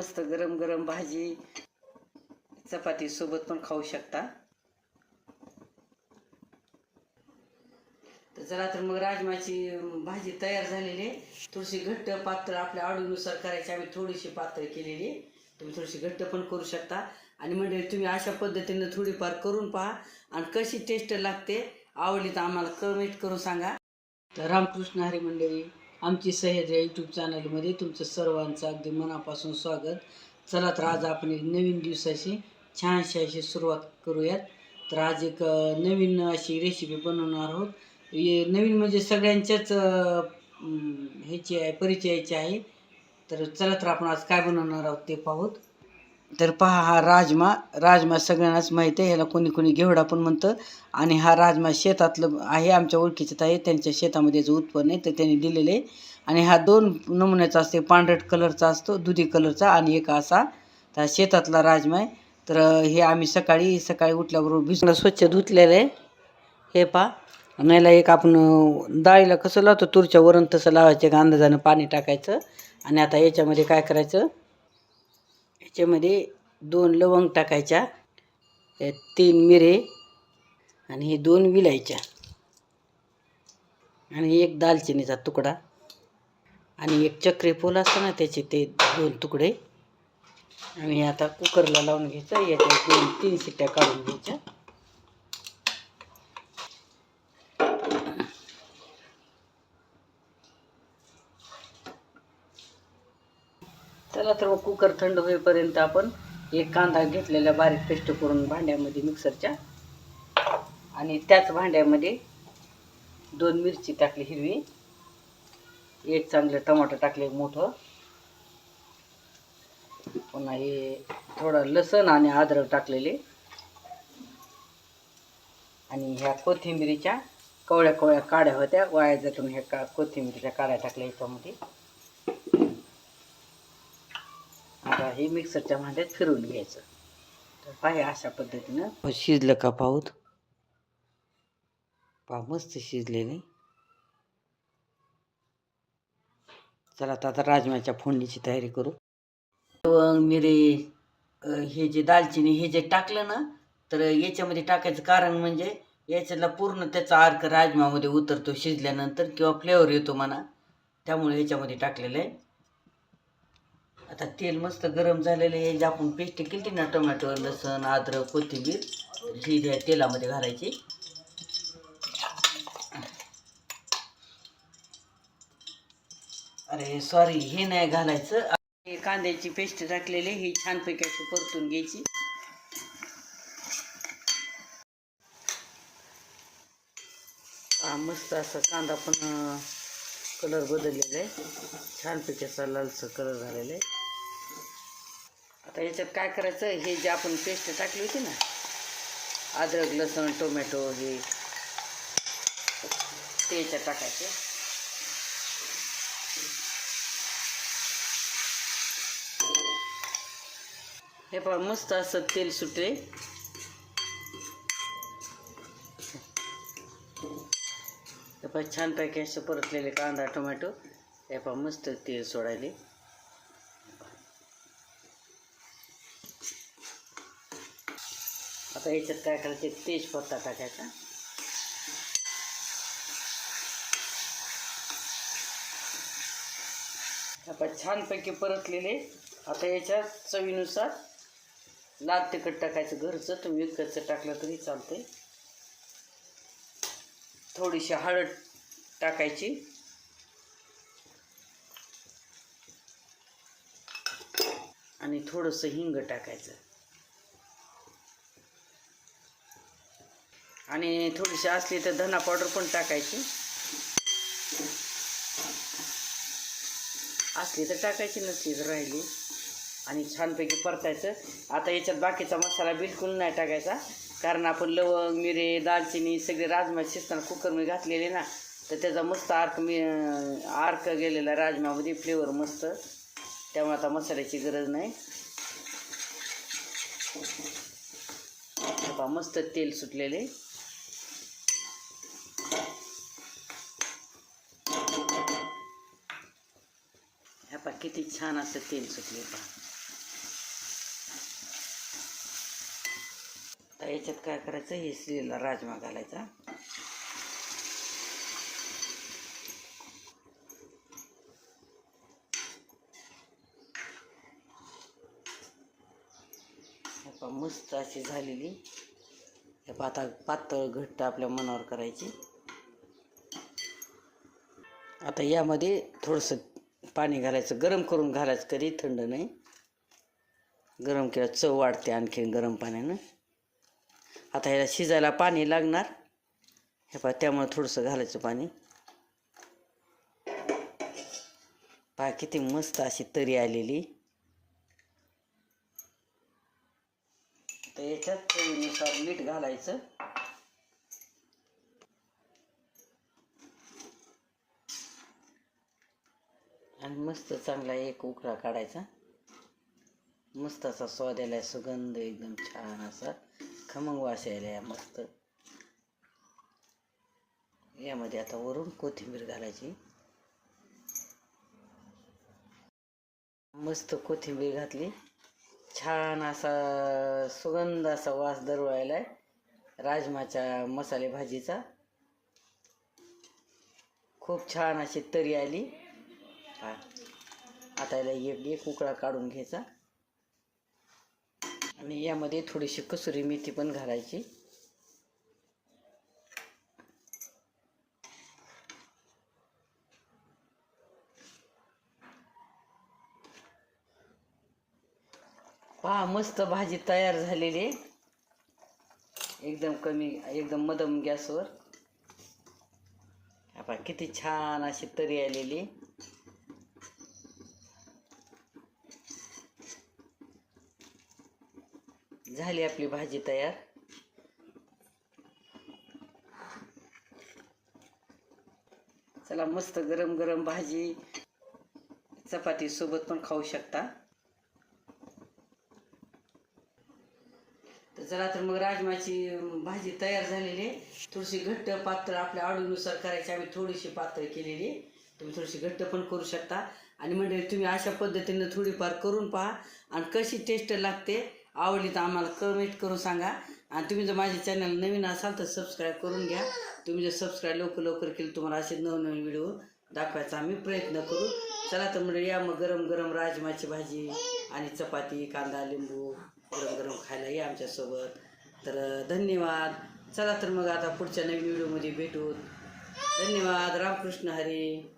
मस्त गरम गरम भाजी चपाती सोबत पण खाऊ शकता. तर चला तर मग राजमाची भाजी तयार झालेली आहे. थोडीशी घट्ट पातळ आपल्या आवडीनुसार करायची. आम्ही थोडीशी पातळ केलेली आहे. तुम्ही थोडीशी घट्ट पण करू शकता. आणि म्हणजे तुम्ही अशा पद्धतीनं थोडीफार करून पहा. आणि कशी टेस्ट लागते आवडली तर आम्हाला कमेंट करून सांगा. तर रामकृष्ण हरी मंडळी आमची सह्याद्री यूट्यूब चॅनलमध्ये तुमचं सर्वांचं अगदी मनापासून स्वागत. चला तर आज आपण एक नवीन दिवसाची छानशी अशी सुरुवात करूयात. तर आज एक नवीन अशी रेसिपी बनवणार आहोत. हे नवीन म्हणजे सगळ्यांच्याच ह्याची आहे परिचयाची आहे. तर चला तर आपण आज काय बनवणार आहोत ते पाहूत. तर पहा हा राजमा राजमा सगळ्यांनाच माहीत आहे. ह्याला कोणी कोणी घेवडा पण म्हणतं. आणि हा राजमा शेतातलं आहे आमच्या ओळखीचं आहे त्यांच्या शेतामध्ये जो उत्पन्न आहे तर त्यांनी दिलेलं आहे. आणि हा दोन नमुन्याचा असते पांढरट कलरचा असतो दुधी कलरचा आणि एक असा तर शेतातला राजमा आहे. तर हे आम्ही सकाळी सकाळी उठल्याबरोबर भिजून स्वच्छ धुतलेलं आहे. हे पहा. नाहीला एक आपण डाळीला कसं लावतो तुरच्या वरण तसं लावायचं एक अंदाजानं पाणी टाकायचं. आणि आता याच्यामध्ये काय करायचं? ह्याच्यामध्ये दोन लवंग टाकायच्या तीन मिरे आणि हे दोन विलायच्या. आणि एक दालचिनीचा तुकडा आणि एक चक्रीफूल असतं ना त्याचे ते दोन तुकडे. आणि आता कुकरला लावून घ्यायचं याच्या दोन तीन शिट्ट्या काढून घ्यायच्या. चला तर मग कुकर थंड होईपर्यंत आपण एक कांदा घेतलेला बारीक पेस्ट करून भांड्यामध्ये मिक्सरच्या आणि त्याच भांड्यामध्ये दोन मिरची टाकली हिरवी. एक चांगलं टमाटर टाकले मोठं. पुन्हा हे थोडं लसण आणि अद्रक टाकलेले. आणि ह्या कोथिंबिरीच्या कवळ्या कवळ्या काड्या होत्या. वाया जातून ह्या का कोथिंबिरीच्या काड्या टाकल्या याच्यामध्ये आता हे मिक्सरच्या भांड्यात फिरवून घ्यायचं. तर पाहे अशा पद्धतीनं. शिजलं का पाहूत पहा मस्त शिजलेले. चला आता राजमाच्या फोडणीची तयारी करू. लवंग मिरे हे जे दालचिनी हे जे टाकलं ना तर याच्यामध्ये टाकायचं कारण म्हणजे याच्यातला पूर्ण त्याचा अर्क राजमामध्ये उतरतो शिजल्यानंतर किंवा फ्लेवर येतो म्हणा त्यामुळे याच्यामध्ये टाकलेलं आहे. आता तेल मस्त गरम झालेलं आहे. जे आपण पेस्ट केली ना टोमॅटो लसण अद्रक कोथिंबीर ही त्या तेलामध्ये घालायची. अरे सॉरी हे नाही घालायचं. हे कांद्याची पेस्ट टाकलेली ही छानपैकी अशी परतून घ्यायची. हा मस्त असा कांदा पण कलर बदललेला आहे. छानपैकी असा लालसा कलर झालेला आहे. आता याच्यात काय करायचं? हे जे आपण पेस्ट टाकली होती ना अद्रक लसण टोमॅटो हे ते याच्यात टाकायचे. हे पहा मस्त असं तेल सुटले. हे पण छानपैकी असं परतलेले कांदा टोमॅटो. हे पहा मस्त तेल सोडायले. आता याच्यात काय करायचे तेजपत्ता टाकायचा. आता छानपैकी परतलेले आता याच्यात चवीनुसार लाल तिखट टाकायचं घरचं तुम्ही विकतचं टाकलं तरी चालते थोडीशी हळद टाकायची. आणि थोडंसं हिंग टाकायचं. आणि थोडीशी असली तर धना पावडर पण टाकायची. असली तर टाकायची नसली तर राहिली. आणि छानपैकी परतायचं. आता याच्यात बाकीचा मसाला बिलकुल नाही टाकायचा. कारण आपण लवंग मिरे दालचिनी सगळे राजमा शिजताना कुकरमध्ये घातलेले ना तर त्याचा मस्त आर्क मी आर्क गेलेला राजमामध्ये फ्लेवर मस्त. त्यामुळे आता मसाल्याची गरज नाही. हे मस्त तेल सुटलेले. ह्या पा किती छान असं तेल सुटले पहा. याच्यात काय करायचं? हे शिलेला राजमा घालायचा मस्त अशी झालेली. हे पाता पातळ घट्ट आपल्या मनावर करायची. आता यामध्ये थोडंसं पाणी घालायचं गरम करून घालायचं कधी? थंड नाही. गरम केलं चव वाढते आणखीन गरम पाण्यानं. आता ह्याला शिजायला पाणी लागणार. हे पहा त्यामुळे थोडंसं घालायचं पाणी. पहा किती मस्त अशी तरी आलेली. तर याच्यात चवीनुसार मीठ घालायचं. आणि मस्त चांगला एक उकळा काढायचा. मस्त असा स्वाद यायला सुगंध एकदम छान असा खमंग वास यायला या मस्त. यामध्ये आता वरून कोथिंबीर घालायची. मस्त कोथिंबीर घातली. छान असा सुगंध असा वास दरवळायलाय राजमाच्या मसाले भाजीचा. खूप छान अशी तरी आली. हा. आता याला एक एक उकळा काढून घ्यायचा. आणि यामध्ये थोडीशी कसुरी मेथी पण घालायची. पहा मस्त भाजी तयार झालेली आहे. एकदम कमी एकदम मदम गॅसवर. आपण किती छान अशी तरी आलेली झाली आपली भाजी तयार. चला मस्त गरम गरम भाजी चपाती सोबत पण खाऊ शकता. तर चला तर मग राजमाची भाजी तयार झालेली आहे. थोडीशी घट्ट पातळ आपल्या आवडीनुसार करायची आम्ही थोडीशी पातळ केलेली तुम्ही थोडीशी घट्ट पण करू शकता. आणि म्हणजे तुम्ही अशा पद्धतीनं थोडीफार करून पहा. आणि कशी टेस्ट लागते आवडली तर आम्हाला कमेंट करून सांगा. आणि तुम्ही जर माझ्या चॅनल नवीन असाल तर सबस्क्राईब करून घ्या. तुम्ही जर सबस्क्राईब लवकर लवकर केलं तुम्हाला असे नवनवीन व्हिडिओ दाखवायचा आम्ही प्रयत्न करू. चला तर म्हणजे या मग गरम गरम राजमाची भाजी आणि चपाती कांदा लिंबू गरम गरम खायला या आमच्यासोबत. तर धन्यवाद. चला तर मग आता पुढच्या नवीन व्हिडिओमध्ये भेटू. धन्यवाद. रामकृष्ण हरी.